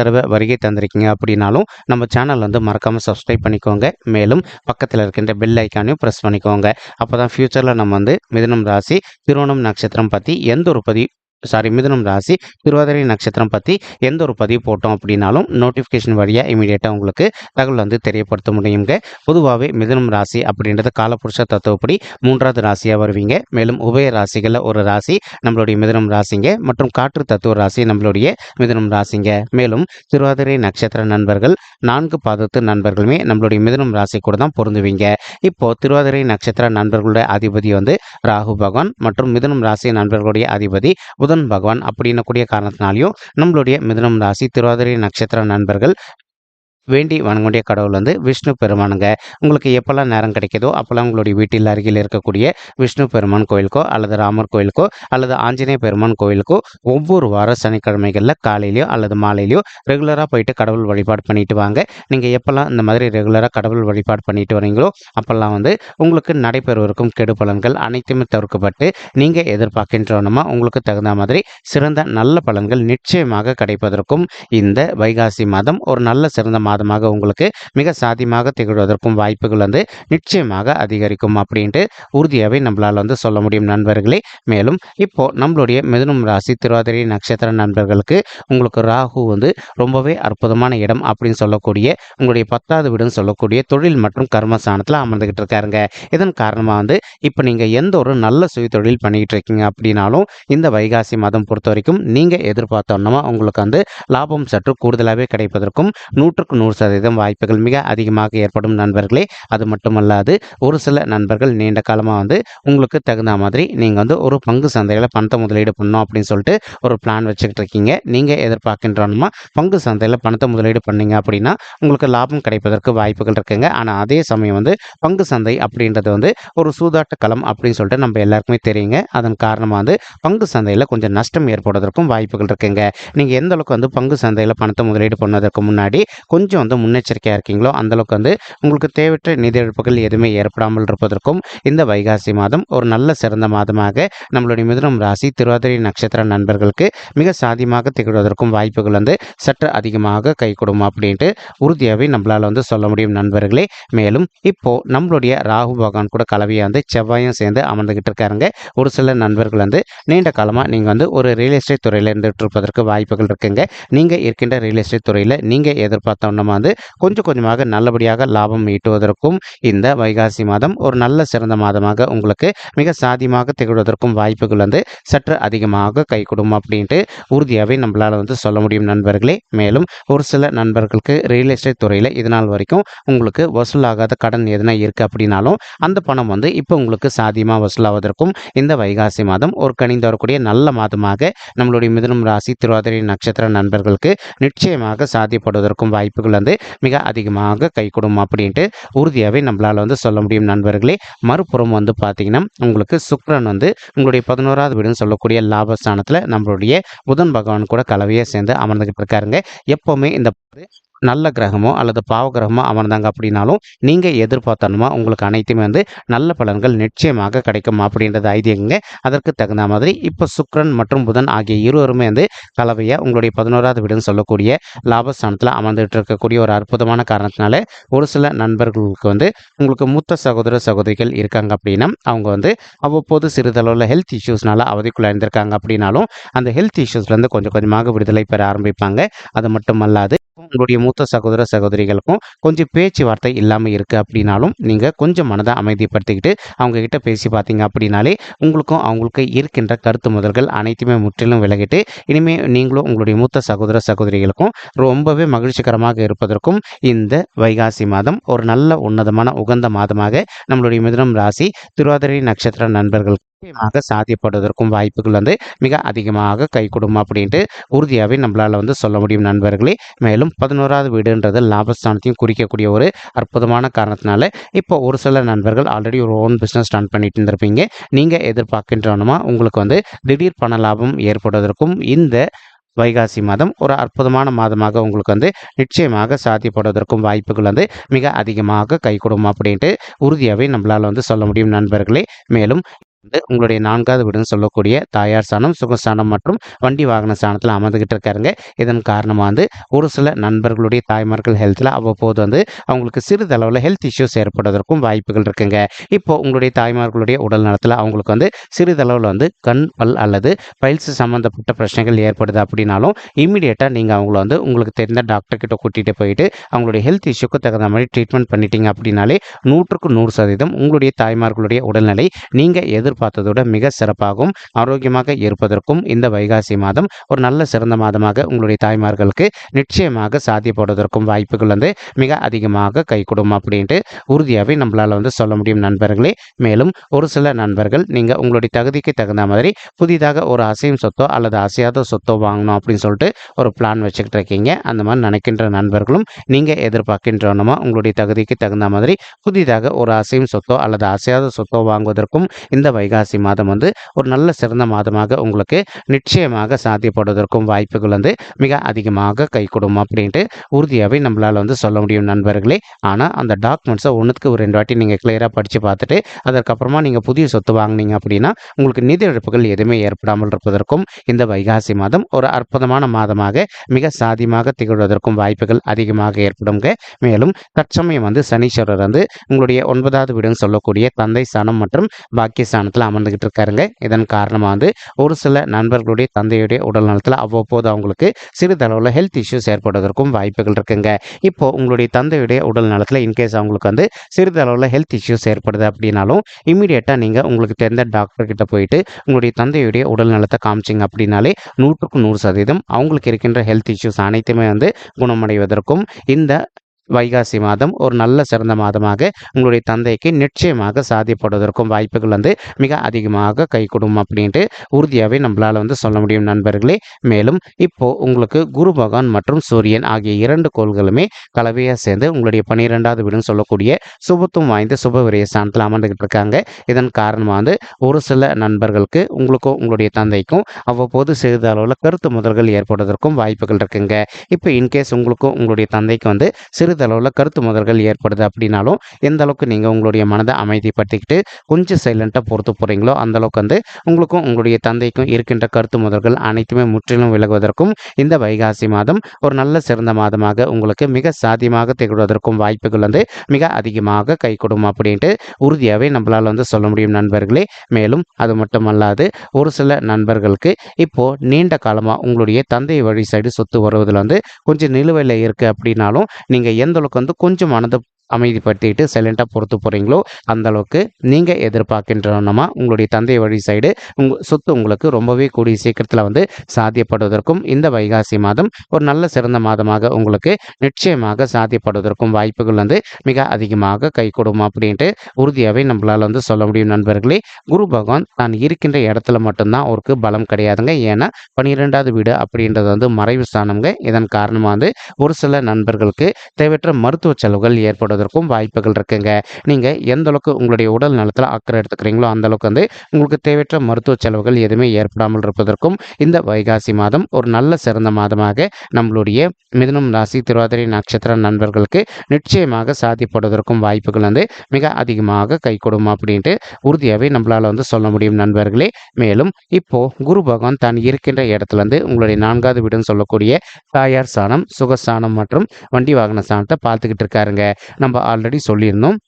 தடவை வருகை தந்திருக்கீங்க அப்படின்னாலும் நம்ம சேனல் வந்து மறக்காமல் சப்ஸ்கிரைப் பண்ணிக்கோங்க. மேலும் பக்கத்தில் இருக்கின்ற பெல் ஐக்கானையும் ப்ரெஸ் பண்ணிக்கோங்க. அப்போ தான் ஃப்யூச்சரில் நம்ம வந்து மிதனம் ராசி திருவோணம் நட்சத்திரம் பற்றி எந்த ஒரு பதிவு சாரி மிதுனம் ராசி திருவாதிரை நட்சத்திரம் பற்றி எந்த ஒரு பதிவு போட்டோம் அப்படின்னாலும் நோட்டிஃபிகேஷன் வழியாக இமீடியட்டாக உங்களுக்கு தகவல் வந்து தெரியப்படுத்த முடியுங்க. பொதுவாகவே மிதுனம் ராசி அப்படின்றது காலப்புருஷ தத்துவப்படி மூன்றாவது ராசியாக வருவீங்க. மேலும் உபய ராசிகளில் ஒரு ராசி நம்மளுடைய மிதுனம் ராசிங்க. மற்றும் காற்று தத்துவ ராசி நம்மளுடைய மிதுனம் ராசிங்க. மேலும் திருவாதிரை நட்சத்திர நண்பர்கள் நான்கு பாதத்து நண்பர்களுமே நம்மளுடைய மிதுனம் ராசி கூட தான் பொருந்துவீங்க. இப்போ திருவாதிரை நட்சத்திர நண்பர்களுடைய அதிபதி வந்து ராகு பகவான் மற்றும் மிதுனம் ராசி நண்பர்களுடைய அதிபதி புதன் பகவான் அப்படின்னக்கூடிய காரணத்தினாலையும் நம்மளுடைய மிதுனம் ராசி திருவாதிரை நட்சத்திர நண்பர்கள் வேண்டி வணங்கக்கூடிய கடவுள் வந்து விஷ்ணு பெருமானுங்க. உங்களுக்கு எப்போல்லாம் நேரம் கிடைக்கிதோ அப்போல்லாம் உங்களுடைய வீட்டில் அருகில் இருக்கக்கூடிய விஷ்ணு பெருமான் கோயிலுக்கோ அல்லது ராமர் கோயிலுக்கோ அல்லது ஆஞ்சநேய பெருமான் கோயிலுக்கோ ஒவ்வொரு வார சனிக்கிழமைகளில் காலையிலையோ அல்லது மாலையிலையோ ரெகுலராக போயிட்டு கடவுள் வழிபாடு பண்ணிட்டு வாங்க. நீங்கள் எப்போல்லாம் இந்த மாதிரி ரெகுலராக கடவுள் வழிபாடு பண்ணிட்டு வரீங்களோ அப்போல்லாம் வந்து உங்களுக்கு நடைபெறுவதற்கும் கெடு பலன்கள் அனைத்துமே தவிர்க்கப்பட்டு நீங்கள் எதிர்பார்க்கின்றனமா உங்களுக்கு தகுந்த மாதிரி சிறந்த நல்ல பலன்கள் நிச்சயமாக கிடைப்பதற்கும் இந்த வைகாசி மாதம் ஒரு நல்ல சிறந்த மாதமாக உங்களுக்கு மிக சாதியமாக திகழ்வதற்கும் வாய்ப்புகள் வந்து நிச்சயமாக அதிகரிக்கும் அப்படின்ட்டு உறுதியாகவே நம்மளால் வந்து சொல்ல முடியும் நண்பர்களே. மேலும் இப்போ நம்மளுடைய மிதுனம் ராசி திருவாதிரை நட்சத்திர நண்பர்களுக்கு உங்களுக்கு ராகு வந்து ரொம்பவே அற்புதமான இடம் அப்படின்னு சொல்லக்கூடிய உங்களுடைய பத்தாவது வீடுன்னு சொல்லக்கூடிய தொழில் மற்றும் கர்மஸ்தானத்தில் அமர்ந்துகிட்டு இருக்காருங்க. இதன் காரணமாக வந்து இப்போ நீங்கள் எந்த ஒரு நல்ல சுய தொழில் பண்ணிக்கிட்டு இருக்கீங்க அப்படின்னாலும் இந்த வைகாசி மாதம் பொறுத்த வரைக்கும் நீங்கள் எதிர்பார்த்தோன்னா உங்களுக்கு வந்து லாபம் சற்று கூடுதலாகவே கிடைப்பதற்கும் நூற்றுக்கு நூறு சதவீதம் வாய்ப்புகள் மிக அதிகமாக ஏற்படும் நண்பர்களே. அது மட்டுமல்லாது ஒரு சில நண்பர்கள் நீண்ட காலமாக வந்து உங்களுக்கு தகுந்த மாதிரி நீங்கள் வந்து ஒரு பங்கு சந்தையில் பணத்தை முதலீடு பண்ணணும் அப்படின்னு சொல்லிட்டு ஒரு பிளான் வச்சுக்கிட்டு இருக்கீங்க நீங்கள் எதிர்பார்க்கின்றோன்னா பங்கு சந்தையில் பணத்தை முதலீடு பண்ணீங்க அப்படின்னா உங்களுக்கு லாபம் கிடைப்பதற்கு வாய்ப்புகள் இருக்குங்க. ஆனால் அதே சமயம் வந்து பங்கு சந்தை அப்படின்றது வந்து ஒரு சூதாட்ட களம் அப்படின்னு சொல்லிட்டு நம்ம எல்லாருக்குமே தெரியுங்க. அதன் காரணமாக வந்து பங்கு சந்தையில் கொஞ்சம் நஷ்டம் ஏற்படுவதற்கும் வாய்ப்புகள் இருக்குங்க. நீங்கள் எந்த அளவுக்கு வந்து பங்கு சந்தையில் பணத்தை முதலீடு பண்ணதற்கு முன்னாடி கொஞ்சம் வந்து முன்னெச்சரிக்கையாக இருக்கீங்களோ அந்தளவுக்கு வந்து உங்களுக்கு தேவையற்ற நிதி இழப்புகள் எதுவுமே ஏற்படாமல் இருப்பதற்கும் இந்த வைகாசி மாதம் ஒரு நல்ல சிறந்த மாதமாக நம்மளுடைய மிதுனம் ராசி திருவாதிரை நட்சத்திர நண்பர்களுக்கு மிக சாதியமாக திகழ்வதற்கும் வாய்ப்புகள் வந்து சற்று அதிகமாக கைகூடும் அப்படின்ட்டு உறுதியாகவே நம்மளால் வந்து சொல்ல முடியும் நண்பர்களே. மேலும் இப்போது நம்மளுடைய ராகு பகவான் கூட கலவையாக வந்து செவ்வாயும் சேர்ந்து அமர்ந்துக்கிட்டு இருக்காருங்க. ஒரு சில நண்பர்கள் வந்து நீண்ட காலமாக நீங்கள் வந்து ஒரு ரியல் எஸ்டேட் துறையில் இருந்துகிட்டு இருப்பதற்கு வாய்ப்புகள் இருக்குங்க. நீங்கள் இருக்கின்ற ரியல் எஸ்டேட் துறையில் நீங்கள் எதிர்பார்த்தோன்னா வந்து கொஞ்சம் கொஞ்சமாக நல்லபடியாக லாபம் ஈட்டுவதற்கும் இந்த வைகாசி மாதம் ஒரு நல்ல சிறந்த மாதமாக உங்களுக்கு மிக சாதியமாக திகழ்வதற்கும் வாய்ப்புகள் வந்து சற்று அதிகமாக கைகூடும் அப்படின்ட்டு உறுதியாகவே நம்மளால் வந்து சொல்ல முடியும் நண்பர்களே. மேலும் ஒரு சில நண்பர்களுக்கு ரியல் எஸ்டேட் துறையில் இது நாள் வரைக்கும் உங்களுக்கு வசூலாகாத கடன் எதுனா இருக்குது அப்படின்னாலும் அந்த பணம் வந்து இப்போ உங்களுக்கு சாதியமாக வசூலாவதற்கும் இந்த வைகாசி மாதம் ஒரு கணிந்து வரக்கூடிய நல்ல மாதமாக நம்மளுடைய மிதுனம் ராசி திருவாதிரை நட்சத்திர நண்பர்களுக்கு நிச்சயமாக சாத்தியப்படுவதற்கும் வாய்ப்புகள் வந்து மிக அதிகமாக கை கொடுக்கும் அப்படின்ட்டு உறுதியாகவே நம்மளால் வந்து சொல்ல முடியும் நண்பர்களே. மறுபுறம் வந்து பார்த்தீங்கன்னா உங்களுக்கு சுக்ரன் வந்து உங்களுடைய பதினோராவது வீடுன்னு சொல்லக்கூடிய லாபஸ்தானத்தில் நம்மளுடைய புதன் பகவான் கூட கலவையை சேர்ந்து அமர்ந்துகிட்டு இருக்காருங்க. எப்போவுமே இந்த நல்ல கிரகமோ அல்லது பாவ கிரகமோ அமர்ந்தாங்க அப்படின்னாலும் நீங்கள் எதிர்பார்த்தனுமா உங்களுக்கு அனைத்துமே வந்து நல்ல பலன்கள் நிச்சயமாக கிடைக்கும் அப்படின்றது ஐதியங்க அதற்கு தகுந்த மாதிரி இப்போ சுக்ரன் மற்றும் புதன் ஆகிய இருவருமே வந்து கலவையாக உங்களுடைய பதினோராவது வீடுன்னு சொல்லக்கூடிய லாபஸ்தானத்தில் அமர்ந்துட்டு இருக்கக்கூடிய ஒரு அற்புதமான காரணத்தினால ஒரு சில நண்பர்களுக்கு வந்து உங்களுக்கு மூத்த சகோதர சகோதரிகள் இருக்காங்க அப்படின்னா அவங்க வந்து அவ்வப்போது சிறிதளவில் ஹெல்த் இஷ்யூஸ்னால அவதிக்குள்ள இருந்திருக்காங்க அப்படின்னாலும் அந்த ஹெல்த் இஷ்யூஸ்லேருந்து கொஞ்சம் கொஞ்சமாக விடுதலை பெற ஆரம்பிப்பாங்க. அது உங்களுக்கும் உங்களுடைய மூத்த சகோதர சகோதரிகளுக்கும் கொஞ்சம் பேச்சுவார்த்தை இல்லாமல் இருக்குது அப்படின்னாலும் நீங்கள் கொஞ்சம் மனதை அமைதிப்படுத்திக்கிட்டு அவங்க கிட்ட பேசி பார்த்தீங்க அப்படின்னாலே உங்களுக்கும் அவங்களுக்கு இருக்கின்ற கருத்து முதல்கள் அனைத்துமே முற்றிலும் விலகிட்டு இனிமேல் நீங்களும் உங்களுடைய மூத்த சகோதர சகோதரிகளுக்கும் ரொம்பவே மகிழ்ச்சிகரமாக இருப்பதற்கும் இந்த வைகாசி மாதம் ஒரு நல்ல உன்னதமான உகந்த மாதமாக நம்மளுடைய மிதுனம் ராசி திருவாதிரை நட்சத்திர நண்பர்கள் நிச்சயமாக சாத்தியப்படுவதற்கும் வாய்ப்புகள் வந்து மிக அதிகமாக கை கொடுக்கும் அப்படின்ட்டு உறுதியாகவே நம்மளால் வந்து சொல்ல முடியும் நண்பர்களே. மேலும் பதினோராவது வீடுன்றது லாபஸ்தானத்தையும் குறிக்கக்கூடிய ஒரு அற்புதமான காரணத்தினால இப்போ ஒரு சில நண்பர்கள் ஆல்ரெடி ஒரு ஓன் பிஸ்னஸ் ரன் பண்ணிட்டு இருந்திருப்பீங்க. நீங்கள் எதிர்பார்க்கின்றனமா உங்களுக்கு வந்து திடீர் பண லாபம் ஏற்படுவதற்கும் இந்த வைகாசி மாதம் ஒரு அற்புதமான மாதமாக உங்களுக்கு வந்து நிச்சயமாக சாத்தியப்படுவதற்கும் வாய்ப்புகள் வந்து மிக அதிகமாக கை கொடுக்கும் அப்படின்ட்டு உறுதியாகவே நம்மளால் வந்து சொல்ல முடியும் நண்பர்களே. மேலும் வந்து உங்களுடைய நான்காவது வீடுன்னு சொல்லக்கூடிய தாயார் ஸ்தானம் சுகஸ்தானம் மற்றும் வண்டி வாகன ஸ்தானத்தில் அமர்ந்துகிட்டு இருக்காருங்க. இதன் காரணமாக வந்து ஒரு சில நண்பர்களுடைய தாய்மார்கள் ஹெல்த்தில் அவ்வப்போது வந்து அவங்களுக்கு சிறிதளவில் ஹெல்த் இஷ்யூஸ் ஏற்படுவதற்கும் வாய்ப்புகள் இருக்குங்க. இப்போ உங்களுடைய தாய்மார்களுடைய உடல் நலத்தில் அவங்களுக்கு வந்து சிறிதளவில் வந்து கண் பல் அல்லது பயில்ஸ் சம்மந்தப்பட்ட பிரச்சனைகள் ஏற்படுது அப்படின்னாலும் இமீடியட்டாக நீங்கள் அவங்கள வந்து உங்களுக்கு தெரிந்த டாக்டர்கிட்ட கூட்டிகிட்டு போயிட்டு அவங்களுடைய ஹெல்த் இஷ்யூக்கு தகுந்த மாதிரி ட்ரீட்மெண்ட் பண்ணிட்டீங்க அப்படின்னாலே நூற்றுக்கு நூறு சதவீதம் உங்களுடைய தாய்மார்களுடைய உடல்நிலை நீங்கள் எதிர்பார்த்ததோட மிக சிறப்பாகவும் ஆரோக்கியமாக இருப்பதற்கும் இந்த வைகாசி மாதம் ஒரு நல்ல சிறந்த மாதமாக உங்களுடைய தாய்மார்களுக்கு நிச்சயமாக சாத்தியப்படுவதற்கும் வாய்ப்புகள் வந்து மிக அதிகமாக கை கொடுக்கும் அப்படின்ட்டு உறுதியாகவே நம்மளால் வந்து சொல்ல முடியும் நண்பர்களே. மேலும் ஒரு சில நண்பர்கள் நீங்கள் உங்களுடைய தகுதிக்கு தகுந்த மாதிரி புதிதாக ஒரு அசையும் சொத்தோ அல்லது அசையாத சொத்தோ வாங்கணும் அப்படின்னு சொல்லிட்டு ஒரு பிளான் வச்சுக்கிட்டு இருக்கீங்க. அந்த மாதிரி நினைக்கின்ற நண்பர்களும் நீங்கள் எதிர்பார்க்கின்றனமா உங்களுடைய தகுதிக்கு தகுந்த மாதிரி புதிதாக ஒரு அசையும் சொத்தோ அல்லது அசையாத சொத்தோ வாங்குவதற்கும் இந்த வைகாசி மாதம் வந்து ஒரு நல்ல சிறந்த மாதமாக உங்களுக்கு நிச்சயமாக சாத்தியப்படுவதற்கும் வாய்ப்புகள் வந்து மிக அதிகமாக கை கொடுக்கும் அப்படின்ட்டு உறுதியாகவே நம்மளால் வந்து சொல்ல முடியும் நண்பர்களே. ஆனால் அந்த டாக்குமெண்ட்ஸை ஒன்றுக்கு ஒரு ரெண்டு வாட்டி நீங்கள் கிளியராக படித்து பார்த்துட்டு அதற்கப்புறமா நீங்கள் புதிய சொத்து வாங்கினீங்க அப்படின்னா உங்களுக்கு நிதி இழப்புகள் எதுவுமே ஏற்படாமல் இருப்பதற்கும் இந்த வைகாசி மாதம் ஒரு அற்புதமான மாதமாக மிக சாதியமாக திகழ்வதற்கும் வாய்ப்புகள் அதிகமாக ஏற்படுங்க மேலும் தற்சமயம் வந்து சனீஸ்வரர் வந்து உங்களுடைய ஒன்பதாவது வீடுன்னு சொல்லக்கூடிய தந்தை ஸ்தானம் மற்றும் பாக்கிய ஸ்தானத்தில் அமர்ந்துகிட்டு இருக்காருங்க. இதன் காரணமாக வந்து ஒரு சில நண்பர்களுடைய தந்தையுடைய உடல் நலத்தில் அவ்வப்போது அவங்களுக்கு சிறிதளவில் ஹெல்த் இஷ்யூஸ் ஏற்படுவதற்கும் வாய்ப்புகள் இருக்குங்க. இப்போ உங்களுடைய தந்தையுடைய உடல் நலத்தில் இன்கேஸ் அவங்களுக்கு வந்து சிறிதளவில் ஹெல்த் இஷ்யூஸ் ஏற்படுது அப்படின்னாலும் இமீடியட்டாக நீங்கள் உங்களுக்கு தெரிந்த டாக்டர்கிட்ட போயிட்டு உங்களுடைய தந்தையுடைய உடல் நலத்தை காமிச்சிங்க அப்படின்னாலே நூற்றுக்கு நூறு சதவீதம் அவங்களுக்கு இருக்கின்ற ஹெல்த் இஷ்யூஸ் அனைத்துமே வந்து குணமடைவதற்கும் இந்த வைகாசி மாதம் ஒரு நல்ல சிறந்த மாதமாக உங்களுடைய தந்தைக்கு நிச்சயமாக சாதிப்படுவதற்கும் வாய்ப்புகள் வந்து மிக அதிகமாக கைகூடும் அப்படின்ட்டு உறுதியாகவே நம்மளால் வந்து சொல்ல முடியும் நண்பர்களே. மேலும் இப்போ உங்களுக்கு குரு பகவான் மற்றும் சூரியன் ஆகிய இரண்டு கோள்களுமே கலவையாக சேர்ந்து உங்களுடைய பன்னிரெண்டாவது வீடுன்னு சொல்லக்கூடிய சுபத்துவம் வாய்ந்த சுப விரைய ஸ்தானத்தில் அமர்ந்துகிட்டு இருக்காங்க. இதன் காரணமாக வந்து ஒரு சில நண்பர்களுக்கு உங்களுக்கும் உங்களுடைய தந்தைக்கும் அவ்வப்போது சிறிது அளவில் கருத்து முதல்கள் ஏற்படுவதற்கும் வாய்ப்புகள் இருக்குங்க. இப்போ இன்கேஸ் உங்களுக்கும் உங்களுடைய தந்தைக்கு வந்து சிறிது மனதளவில் கருத்து முதல்கள் ஏற்படுது அப்படின்னாலும் எந்த அளவுக்கு நீங்கள் உங்களுடைய மனதை அமைதிப்படுத்திக்கிட்டு கொஞ்சம் சைலண்ட்டாக பொறுத்து போகிறீங்களோ அந்த அளவுக்கு வந்து உங்களுக்கும் உங்களுடைய தந்தைக்கும் இருக்கின்ற கருத்து முதல்கள் அனைத்துமே முற்றிலும் விலகுவதற்கும் இந்த வைகாசி மாதம் ஒரு நல்ல சிறந்த மாதமாக உங்களுக்கு மிக சாத்தியமாக திகழ்வதற்கும் வாய்ப்புகள் வந்து மிக அதிகமாக கை கொடுக்கும் அப்படின்ட்டு உறுதியாகவே நம்மளால் வந்து சொல்ல முடியும் நண்பர்களே. மேலும் அது மட்டுமல்லாது ஒரு சில நண்பர்களுக்கு இப்போது நீண்ட காலமாக உங்களுடைய தந்தை வழி சைடு சொத்து வருவதில் வந்து கொஞ்சம் நிலுவையில் இருக்குது அப்படின்னாலும் நீங்கள் எந்த அளவுக்கு வந்து கொஞ்சம் மனதை அமைதிப்படுத்திட்டு சைலண்ட்டாக பொறுத்து போகிறீங்களோ அந்த அளவுக்கு நீங்கள் எதிர்பார்க்கின்றனமா உங்களுடைய தந்தை வழி சைடு உங்கள் சொத்து உங்களுக்கு ரொம்பவே கூடிய சீக்கிரத்தில் வந்து சாத்தியப்படுவதற்கும் இந்த வைகாசி மாதம் ஒரு நல்ல சிறந்த மாதமாக உங்களுக்கு நிச்சயமாக சாத்தியப்படுவதற்கும் வாய்ப்புகள் வந்து மிக அதிகமாக கை அப்படின்ட்டு உறுதியாகவே நம்மளால் வந்து சொல்ல முடியும் நண்பர்களே. குரு பகவான் தான் இருக்கின்ற இடத்துல மட்டும்தான் அவருக்கு பலம் கிடையாதுங்க. ஏன்னா பன்னிரெண்டாவது வீடு அப்படின்றது வந்து மறைவு ஸ்தானம்ங்க. இதன் காரணமாக வந்து ஒரு சில நண்பர்களுக்கு தேவையற்ற மருத்துவ செலவுகள் ஏற்படுவதற்கும் வாய்ப்புகள் இருக்குங்க. நீங்கள் எந்த அளவுக்கு உங்களுடைய உடல் நலத்தில் அக்கறை எடுத்துக்கிறீங்களோ அந்த அளவுக்கு வந்து உங்களுக்கு தேவையற்ற மருத்துவ செலவுகள் எதுவுமே ஏற்படாமல் இருப்பதற்கும் இந்த வைகாசி மாதம் ஒரு நல்ல சிறந்த மாதமாக நம்மளுடைய மிதுனம் ராசி திருவாதிரை நட்சத்திர நண்பர்களுக்கு நிச்சயமாக சாத்தியப்படுவதற்கும் வாய்ப்புகள் வந்து மிக அதிகமாக கை கொடுக்கும் அப்படின்ட்டு உறுதியாகவே நம்மளால் வந்து சொல்ல முடியும் நண்பர்களே. மேலும் இப்போ குரு பகவான் தான் இருக்கின்ற இடத்துல இருந்து உங்களுடைய நான்காவது வீடுன்னு சொல்லக்கூடிய தாயார் சாணம் சுகஸ்தானம் மற்றும் வண்டி வாகன சாணத்தை பார்த்துக்கிட்டு இருக்காருங்க. நம்ம ஆல்ரெடி சொல்லியிருந்தோம்.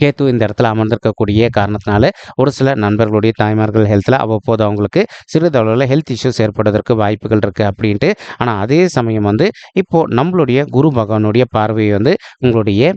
கேத்து இந்த இடத்துல அமர்ந்திருக்கக்கூடிய காரணத்தினால ஒரு சில நண்பர்களுடைய தாய்மார்கள் ஹெல்த்தில் அவ்வப்போது அவங்களுக்கு சிறிதளவில் ஹெல்த் இஷ்யூஸ் ஏற்படுவதற்கு வாய்ப்புகள் இருக்குது அப்படின்ட்டு. ஆனால் அதே சமயம் வந்து இப்போது நம்மளுடைய குரு பகவானுடைய பார்வை வந்து உங்களுடைய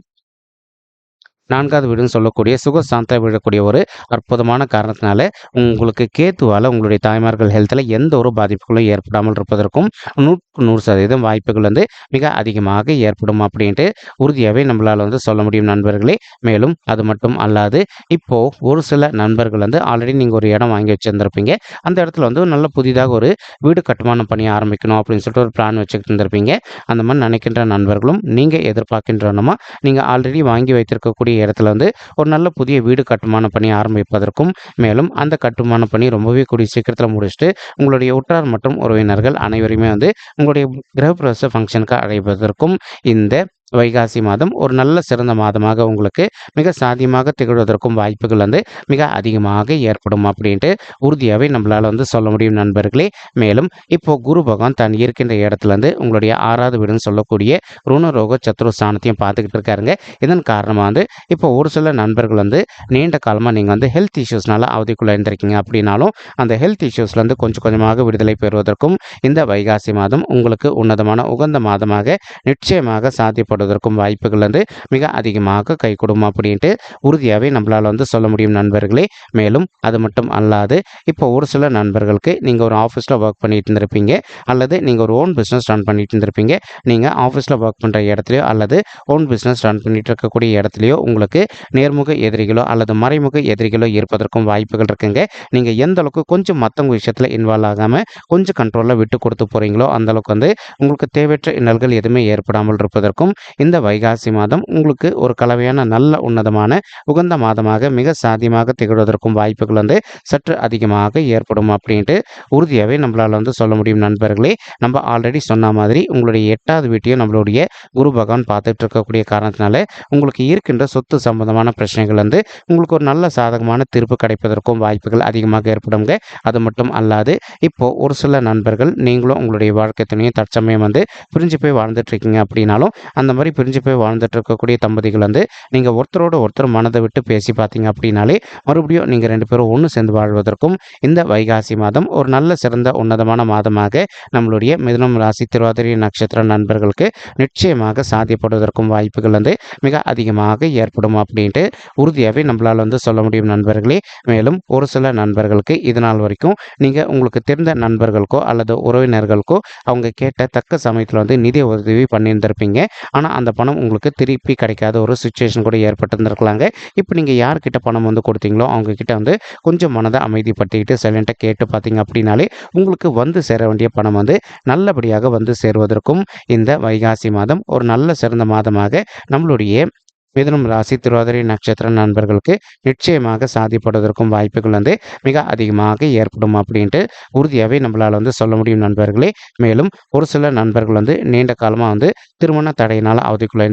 நான்காவது வீடுன்னு சொல்லக்கூடிய சுக விழக்கூடிய ஒரு அற்புதமான காரணத்தினால உங்களுக்கு கேத்துவால் உங்களுடைய தாய்மார்கள் ஹெல்த்தில் எந்த ஒரு பாதிப்புகளும் ஏற்படாமல் இருப்பதற்கும் நூற்றுக்கு நூறு சதவீதம் வாய்ப்புகள் வந்து மிக அதிகமாக ஏற்படும் அப்படின்ட்டு உறுதியாகவே நம்மளால் வந்து சொல்ல முடியும் நண்பர்களே. மேலும் அது மட்டும் அல்லாது இப்போது ஒரு சில நண்பர்கள் வந்து ஆல்ரெடி நீங்கள் ஒரு இடம் வாங்கி வச்சுருந்துருப்பீங்க. அந்த இடத்துல வந்து நல்ல புதிதாக ஒரு வீடு கட்டுமானம் பண்ணி ஆரம்பிக்கணும் அப்படின்னு சொல்லிட்டு ஒரு பிளான் வச்சுக்கிட்டு இருந்திருப்பீங்க. அந்த மாதிரி நினைக்கின்ற நண்பர்களும் நீங்கள் எதிர்பார்க்கின்றனமா நீங்கள் ஆல்ரெடி வாங்கி வைத்திருக்கக்கூடிய இடத்துல வந்து ஒரு நல்ல புதிய வீடு கட்டுமான பணி ஆரம்பிப்பதற்கும் மேலும் அந்த கட்டுமான பணி ரொம்பவே கூடிய சீக்கிரத்தில் முடிச்சுட்டு உங்களுடைய உற்றார் மற்றும் உறவினர்கள் அனைவருமே வந்து உங்களுடைய கிரகப்பிரவேச ஃபங்க்ஷனுக்கு அழைப்பதற்கும் இந்த வைகாசி மாதம் ஒரு நல்ல சிறந்த மாதமாக உங்களுக்கு மிக சாதியமாக திகழ்வதற்கும் வாய்ப்புகள் வந்து மிக அதிகமாக ஏற்படும் அப்படின்ட்டு உறுதியாகவே நம்மளால் வந்து சொல்ல முடியும் நண்பர்களே. மேலும் இப்போ குரு பகவான் தான் இருக்கின்ற இடத்துலேருந்து உங்களுடைய ஆறாவது வீடுன்னு சொல்லக்கூடிய ருணரோக சத்ரு ஸ்தானத்தையும் பார்த்துக்கிட்டு இருக்காருங்க. இதன் காரணமாக வந்து இப்போ ஒரு சில நண்பர்கள் வந்து நீண்ட காலமாக நீங்கள் வந்து ஹெல்த் இஷ்யூஸ்னால அவதிக்குள்ளே இருந்திருக்கீங்க அப்படின்னாலும் அந்த ஹெல்த் இஷ்யூஸ்லேருந்து கொஞ்சம் கொஞ்சமாக விடுதலை பெறுவதற்கும் இந்த வைகாசி மாதம் உங்களுக்கு உன்னதமான உகந்த மாதமாக நிச்சயமாக ஏற்படுவதற்கும் வாய்ப்புகள் வந்து மிக அதிகமாக கை கொடுக்கும் அப்படின்ட்டு உறுதியாகவே நம்மளால் வந்து சொல்ல முடியும் நண்பர்களே. மேலும் அது மட்டும் அல்லாது இப்போ ஒரு சில நண்பர்களுக்கு நீங்கள் ஒரு ஆஃபீஸில் ஒர்க் பண்ணிட்டு இருந்திருப்பீங்க அல்லது நீங்கள் ஒரு ஓன் பிஸ்னஸ் ரன் பண்ணிட்டு இருந்திருப்பீங்க. நீங்கள் ஆஃபீஸில் ஒர்க் பண்ணுற இடத்துலையோ அல்லது ஓன் பிஸ்னஸ் ரன் பண்ணிட்டு இருக்கக்கூடிய இடத்துலையோ உங்களுக்கு நேர்முக எதிரிகளோ அல்லது மறைமுக எதிரிகளோ இருப்பதற்கும் வாய்ப்புகள் இருக்குங்க. நீங்கள் எந்த அளவுக்கு கொஞ்சம் மற்றவங்க விஷயத்தில் இன்வால்வ் ஆகாமல் கொஞ்சம் கண்ட்ரோலில் விட்டு கொடுத்து போகிறீங்களோ அந்த அளவுக்கு வந்து உங்களுக்கு தேவையற்ற இன்னல்கள் எதுவுமே ஏற்படாமல் இருப்பதற்கும் இந்த வைகாசி மாதம் உங்களுக்கு ஒரு கலவையான நல்ல உன்னதமான உகந்த மாதமாக மிக சாத்தியமாக திகழ்வதற்கும் வாய்ப்புகள் வந்து சற்று அதிகமாக ஏற்படும் அப்படின்ட்டு உறுதியாகவே நம்மளால் வந்து சொல்ல முடியும் நண்பர்களே. நம்ம ஆல்ரெடி சொன்ன மாதிரி உங்களுடைய எட்டாவது வீட்டையும் நம்மளுடைய குரு பகவான் பார்த்துட்டு இருக்கக்கூடிய காரணத்தினால உங்களுக்கு இருக்கின்ற சொத்து சம்பந்தமான பிரச்சனைகள் வந்து உங்களுக்கு ஒரு நல்ல சாதகமான தீர்ப்பு கிடைப்பதற்கும் வாய்ப்புகள் அதிகமாக ஏற்படுங்க அது மட்டும் அல்லாது இப்போ ஒரு சில நண்பர்கள் நீங்களும் உங்களுடைய வாழ்க்கை துணையும் தற்சமயம் வந்து பிரிஞ்சு போய் வாழ்ந்துட்டு இருக்கீங்க அப்படின்னாலும் அந்த மாதிரி பிரிஞ்சு போய் வாழ்ந்துட்டு இருக்கக்கூடிய தம்பதிகள் வந்து நீங்கள் ஒருத்தரோட ஒருத்தர் மனதை விட்டு பேசி பார்த்தீங்க அப்படின்னாலே மறுபடியும் நீங்கள் ரெண்டு பேரும் ஒன்று சேர்ந்து வாழ்வதற்கும் இந்த வைகாசி மாதம் ஒரு நல்ல சிறந்த உன்னதமான மாதமாக நம்மளுடைய மிதுனம் ராசி திருவாதிரி நட்சத்திர நண்பர்களுக்கு நிச்சயமாக சாத்தியப்படுவதற்கும் வாய்ப்புகள் வந்து மிக அதிகமாக ஏற்படும் அப்படின்ட்டு உறுதியாகவே நம்மளால் வந்து சொல்ல முடியும் நண்பர்களே. மேலும் ஒரு சில நண்பர்களுக்கு இது நாள் வரைக்கும் நீங்கள் உங்களுக்கு தெரிந்த நண்பர்களுக்கோ அல்லது உறவினர்களுக்கோ அவங்க கேட்ட தக்க சமயத்தில் வந்து நிதி உதவி பண்ணியிருந்திருப்பீங்க. ஆனால் அந்த பணம் உங்களுக்கு திருப்பி கிடைக்காத ஒரு சுச்சுவேஷன் கூட ஏற்பட்டிருந்துருக்கலாங்க. இப்போ நீங்கள் யார்கிட்ட பணம் வந்து கொடுத்தீங்களோ அவங்கக்கிட்ட வந்து கொஞ்சம் மனதை அமைதிப்படுத்திக்கிட்டு சைலண்ட்டாக கேட்டு பார்த்தீங்க அப்படின்னாலே உங்களுக்கு வந்து சேர வேண்டிய பணம் வந்து நல்லபடியாக வந்து சேருவதற்கும் இந்த வைகாசி மாதம் ஒரு நல்ல சிறந்த மாதமாக நம்மளுடைய மிதனம் ராசி திருவாதிரை நட்சத்திர நண்பர்களுக்கு நிச்சயமாக சாதிப்படுவதற்கும் வாய்ப்புகள் வந்து மிக அதிகமாக ஏற்படும் அப்படின்ட்டு உறுதியாகவே நம்மளால் வந்து சொல்ல முடியும் நண்பர்களே. மேலும் ஒரு சில நண்பர்கள் வந்து நீண்ட காலமாக வந்து திருமண தடையினால் அவதிக்குள்ள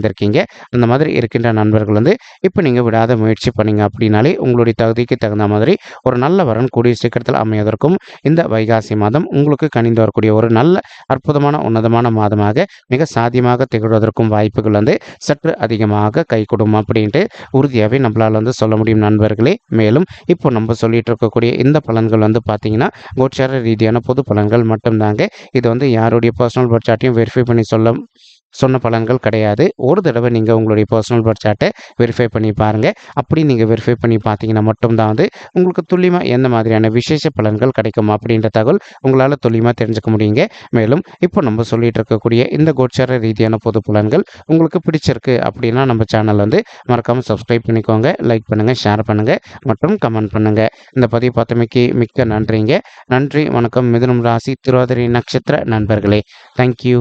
அந்த மாதிரி இருக்கின்ற நண்பர்கள் வந்து இப்போ நீங்கள் விடாத முயற்சி பண்ணீங்க அப்படின்னாலே உங்களுடைய தகுதிக்கு தகுந்த மாதிரி ஒரு நல்ல வரன் கூடிய சீக்கிரத்தில் அமைவதற்கும் இந்த வைகாசி மாதம் உங்களுக்கு கணிந்து வரக்கூடிய ஒரு நல்ல அற்புதமான உன்னதமான மாதமாக மிக சாத்தியமாக திகழ்வதற்கும் வாய்ப்புகள் வந்து சற்று அதிகமாக கை கொடுக்கும் அப்படின்ட்டு உறுதியாகவே நம்மளால் வந்து சொல்ல முடியும் நண்பர்களே. மேலும் இப்போ நம்ம சொல்லிட்டு இருக்கக்கூடிய இந்த பலன்கள் வந்து பார்த்தீங்கன்னா கோச்சார ரீதியான பொது பலன்கள் மட்டும்தாங்க. இது வந்து யாருடைய பர்சனல் பட்ஜெட்டையும் வெரிஃபை பண்ணி சொல்ல சொன்ன பலன்கள் கிடையாது. ஒரு தடவை நீங்கள் உங்களுடைய பர்சனல் பட்ஜெட்டை வெரிஃபை பண்ணி பாருங்கள் அப்படி நீங்கள் வெரிஃபை பண்ணி பார்த்தீங்கன்னா மட்டும்தான் வந்து உங்களுக்கு துல்லியமாக எந்த மாதிரியான விசேஷ பலன்கள் கிடைக்கும் அப்படின்ற தகவல் உங்களால் துல்லியமாக தெரிஞ்சுக்க முடியுங்க. மேலும் இப்போ நம்ம சொல்லிட்டு இருக்கக்கூடிய இந்த கோச்சார ரீதியான பொது பலன்கள் உங்களுக்கு பிடிச்சிருக்கு அப்படின்னா நம்ம சேனல் வந்து மறக்காமல் சப்ஸ்கிரைப் பண்ணிக்கோங்க லைக் பண்ணுங்கள் ஷேர் பண்ணுங்கள் மற்றும் கமெண்ட் பண்ணுங்கள் இந்த பதிவு பார்த்தமைக்கு மிக்க நன்றிங்க. நன்றி வணக்கம். மிதுனம் ராசி திருவாதிரை நட்சத்திர நண்பர்களே. தேங்க்யூ